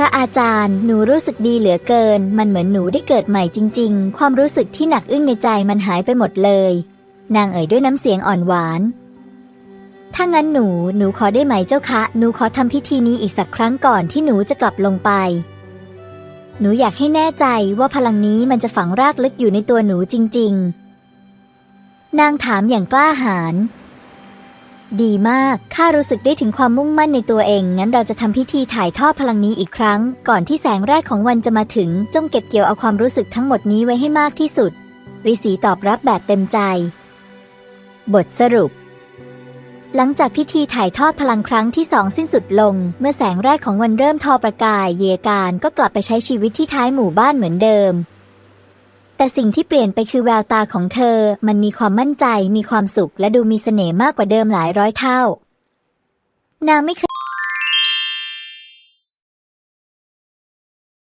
ระอาจารย์ หนูรู้สึกดีเหลือเกิน มันเหมือนหนูได้เกิดใหม่จริง ๆ ความรู้สึกที่หนักอึ้งในใจมันหายไปหมดเลย นางเอ่ยด้วยน้ำเสียงอ่อนหวาน ถ้างั้นหนู หนูขอได้ไหมเจ้าคะ หนูขอทำพิธีนี้อีกสักครั้งก่อนที่หนูจะกลับลงไป หนูอยากให้แน่ใจว่าพลังนี้มันจะฝังรากลึกอยู่ในตัวหนูจริง ๆ นางถามอย่างกล้าหาญ ดีมาก ข้ารู้สึกได้ถึงความมุ่งมั่นในตัวเอง งั้นเราจะทำพิธีถ่ายทอดพลังนี้อีกครั้ง ก่อนที่แสงแรกของวันจะมาถึง จงเก็บเกี่ยวเอาความรู้สึกทั้งหมดนี้ไว้ให้มากที่สุดริสีตอบรับแบบเต็มใจ บทสรุป หลังจากพิธีถ่ายทอดพลังครั้งที่สองสิ้นสุดลง เมื่อแสงแรกของวันเริ่มทอประกาย เยการก็กลับไปใช้ชีวิตที่ท้ายหมู่บ้านเหมือนเดิม แต่สิ่งที่เปลี่ยนไปคือแววตาของเธอ มันมีความมั่นใจ มีความสุข และดูมีเสน่ห์มากกว่าเดิมหลายร้อยเท่า นางไม่เคย